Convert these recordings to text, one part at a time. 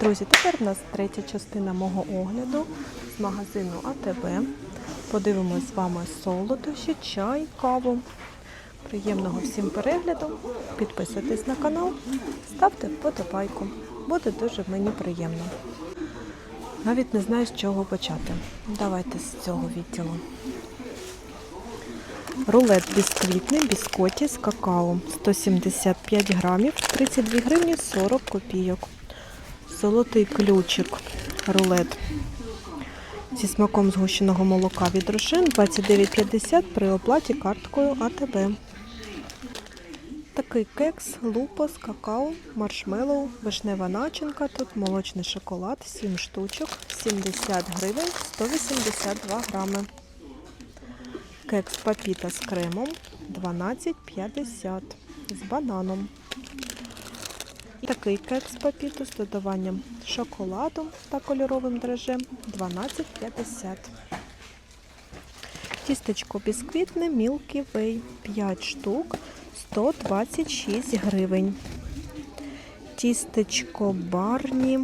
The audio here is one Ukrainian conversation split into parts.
Друзі, тепер у нас третя частина мого огляду з магазину АТБ. Подивимось з вами солодощі, чай, каву. Приємного всім перегляду. Підписуйтесь на канал, ставте вподобайку. Буде дуже мені приємно. Навіть не знаю, з чого почати. Давайте з цього відділу. Рулет бісквітний, біскоті з какао 175 грамів, 32 гривні 40 копійок. Золотий ключик рулет зі смаком згущеного молока від Рошен 29,50 при оплаті карткою АТБ. Такий кекс, лупос, какао, маршмеллоу, вишнева начинка, тут молочний шоколад, 7 штучок, 70 гривень, 182 грами. Кекс папіта з кремом 12,50 з бананом. Такий кекс папіту з додаванням шоколаду та кольоровим дрожжем 12,50. Тістечко бісквітне Milky Way 5 штук 126 гривень. Тістечко барні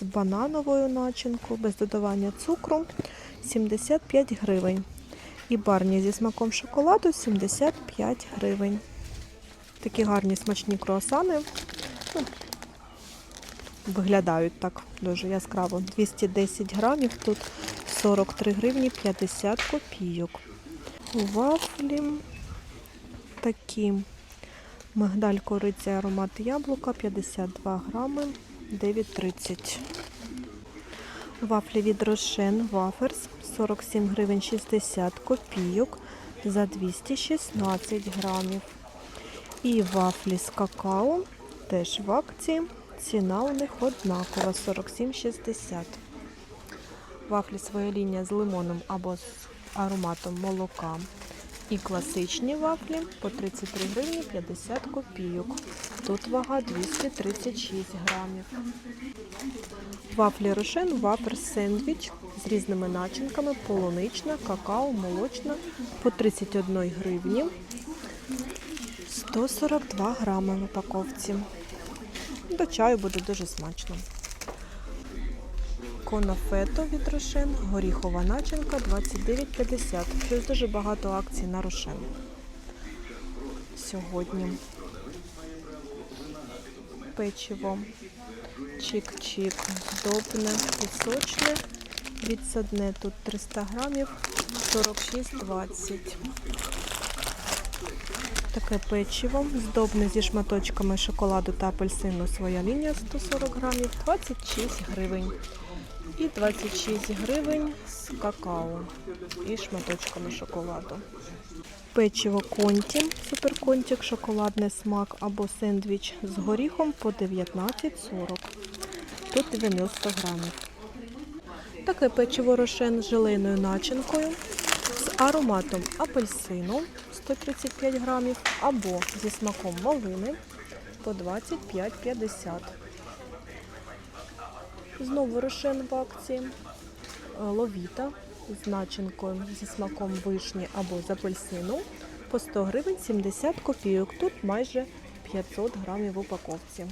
з банановою начинкою без додавання цукру 75 гривень. І барні зі смаком шоколаду 75 гривень. Такі гарні смачні круасани. Ну, виглядають так дуже яскраво. 210 грамів, тут 43 гривні 50 копійок. Вафлі такі. Мигдаль кориця аромат яблука 52 грами 9,30. Вафлі від Рошен Ваферс 47 гривень 60 копійок за 216 грамів. І вафлі з какао теж в акції. Ціна у них однакова 47,60. Вафлі своя лінія з лимоном або з ароматом молока. І класичні вафлі по 33 гривні 50 копійок. Тут вага 236 грамів. Вафлі Рошен, вафер сендвіч з різними начинками, полунична, какао, молочна по 31 гривні. 142 грами в упаковці. До чаю буде дуже смачно. Конофето від Рошен, горіхова начинка 29,50. Щось дуже багато акцій на Рошен. Сьогодні. Печиво. Чик-чик. Здобне, пісочне. Відсадне тут 300 грамів, 46,20. Таке печиво, здобне зі шматочками шоколаду та апельсину своя лінія 140 грамів, 26 гривень. І 26 гривень з какао і шматочками шоколаду. Печиво конті, суперконтік, шоколадний смак або сендвіч з горіхом по 19,40. Тут 90 грамів. Таке печиво рошен з желейною начинкою з ароматом апельсину 135 грамів або зі смаком малини по 25,50. Знову рошен в акції. Е, Ловіта з начинкою зі смаком вишні або з апельсину по 100 гривень 70 копійок. Тут майже 500 грамів в упаковці.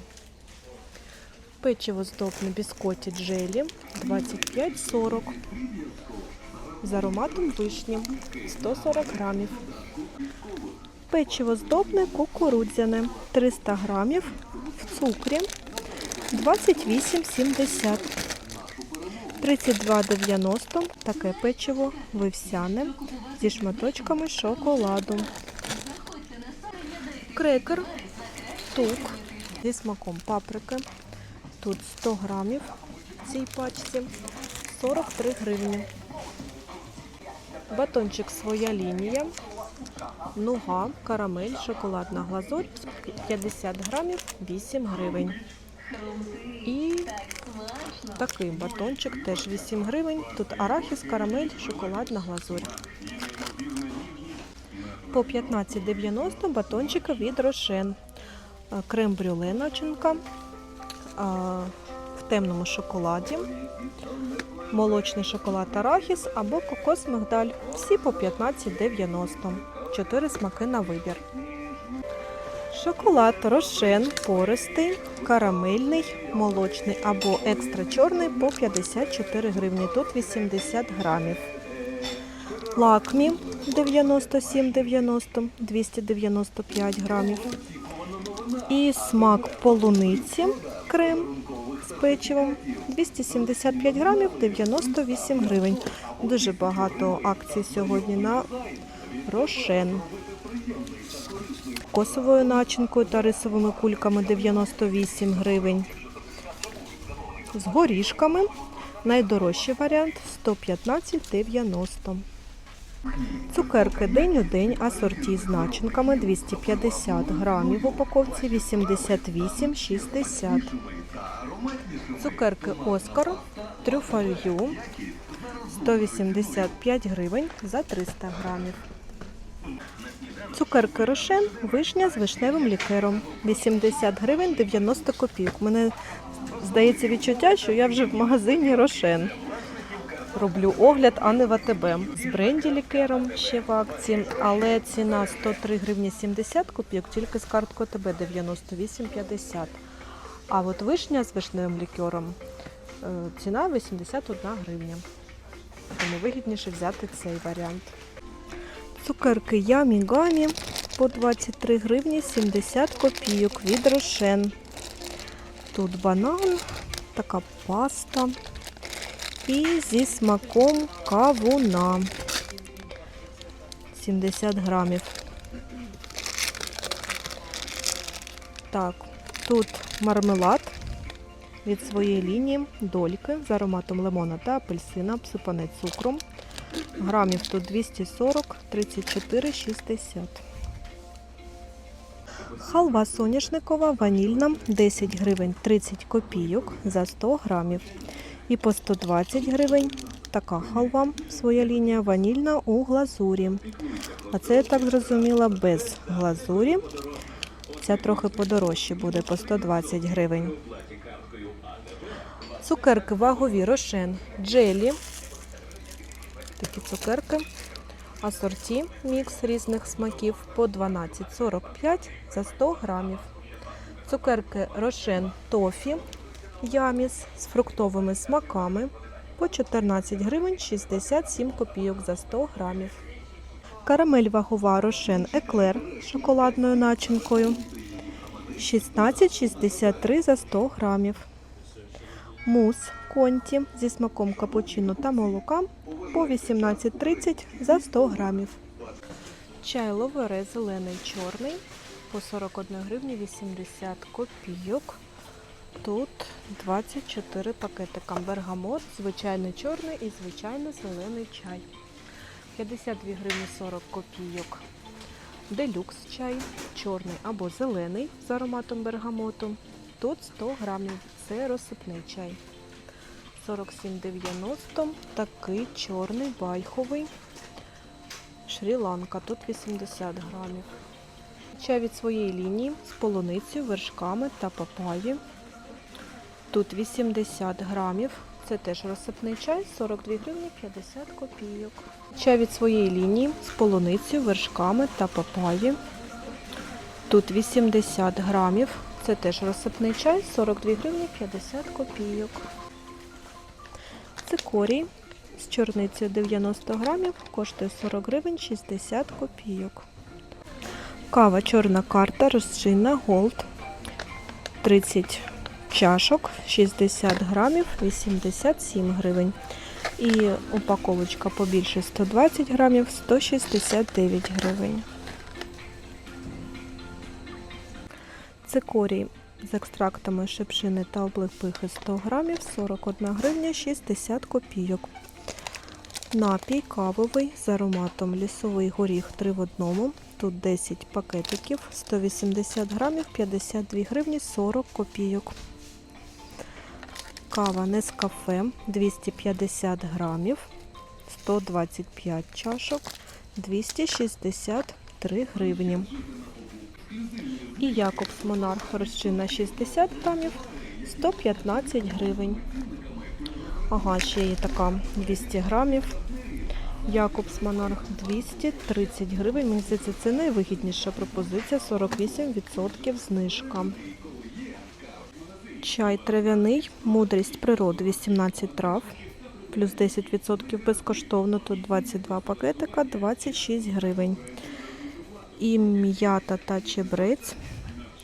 Печиво здобне біскоті джелі 25,40 з ароматом вишні 140 грамів. Печиво здобне кукурудзяне 300 грамів в цукрі 28,70. 32,90 таке печиво вивсяне зі шматочками шоколаду. Крекер тук зі смаком паприки. Тут 100 грамів в цій пачці 43 гривні. Батончик своя лінія. Нуга, карамель, шоколадна глазурь 50 грамів 8 гривень. І такий батончик теж 8 гривень. Тут арахіс, карамель, шоколадна глазурь. По 15,90 батончики від Рошен. Е, Крем-брюле начинка темному шоколаді. Молочний шоколад арахіс або кокос мигдаль. Всі по 15,90. Чотири смаки на вибір. Шоколад рошен пористий, карамельний, молочний або екстра чорний по 54 гривні. Тут 80 грамів. Лакмі 97,90, 295 грамів. І смак полуниці крем печивом 275 грамів 98 гривень. Дуже багато акцій сьогодні на рошен. Косовою начинкою та рисовими кульками 98 гривень. З горішками найдорожчий варіант 115,90. Цукерки день у день асорті з начинками 250 грамів в упаковці 88,60. Цукерки Оскар трюфалью 185 гривень за 300 грамів. Цукерки Рошен вишня з вишневим лікером 80 гривень 90 копійок. Мене здається відчуття, що я вже в магазині Рошен. Роблю огляд, а не в АТБ. З бренді лікером ще в акції, але ціна 103 гривні 70 копійок, тільки з карткою АТБ 98,50. А от вишня з вишневим лікером е, ціна 81 гривня. Тому вигідніше взяти цей варіант. Цукерки Ямі Гамі по 23 гривні 70 копійок від Рошен. Тут банан, така паста і зі смаком кавуна 70 грамів. Так, тут мармелад від своєї лінії дольки з ароматом лимона та апельсина, обсипаний цукром. Грамів тут 240, 34, 60. Халва соняшникова ванільна 10 гривень 30 копійок за 100 грамів. І по 120 гривень така халва, своя лінія ванільна у глазурі. А це, я так зрозуміла, без глазурі. Ця трохи подорожче буде по 120 гривень. Цукерки вагові рошен джелі. Такі цукерки. Асорті мікс різних смаків по 12,45 за 100 грамів. Цукерки рошен тофі яміс з фруктовими смаками по 14 гривень 67 копійок за 100 грамів. Карамель вагова рошен еклер з шоколадною начинкою 16,63 за 100 грамів. Мус конті зі смаком капучино та молока по 18,30 за 100 грамів. Чай ловере зелений чорний по 41 гривні 80 копійок. Тут 24 пакетика. Бергамот, звичайний чорний і звичайний зелений чай. 52 гривні 40 копійок. Делюкс чай, чорний або зелений з ароматом бергамоту. Тут 100 грамів. Це розсипний чай. 47,90. Такий чорний байховий. Шрі-Ланка. Тут 80 грамів. Чай від своєї лінії з полуницею, вершками та папаї. Тут 80 грамів. Це теж розсипний чай, 42 гривні 50 копійок. Чай від своєї лінії з полуницею, вершками та папаї. Тут 80 грамів. Це теж розсипний чай, 42 гривні 50 копійок. Цикорій з чорницею 90 грамів, коштує 40 гривень 60 копійок. Кава чорна карта, розчинна, голд 30 чашок, 60 грамів, 87 гривень. І упаковочка побільше 120 грамів, 169 гривень. Цикорій з екстрактами шипшини та облепихи 100 грамів, 41 гривня 60 копійок. Напій кавовий з ароматом лісовий горіх 3 в одному. Тут 10 пакетиків, 180 грамів, 52 гривні 40 копійок. Кава Нескафе 250 грамів, 125 чашок, 263 гривні. І Якобс Монарх розчинна 60 грамів, 115 гривень. Ага, ще є така 200 грамів. Якобс Монарх 230 гривень. Мені здається, це найвигідніша пропозиція. 48% знижка. Чай трав'яний, мудрість природи 18 трав, плюс 10% безкоштовно. Тут 22 пакетика, 26 гривень. І м'ята та чебрець.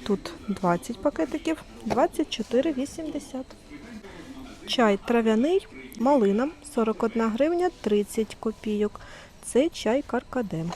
Тут 20 пакетиків, 24,80. Чай трав'яний, малина 41 гривня 30 копійок. Це чай каркадем.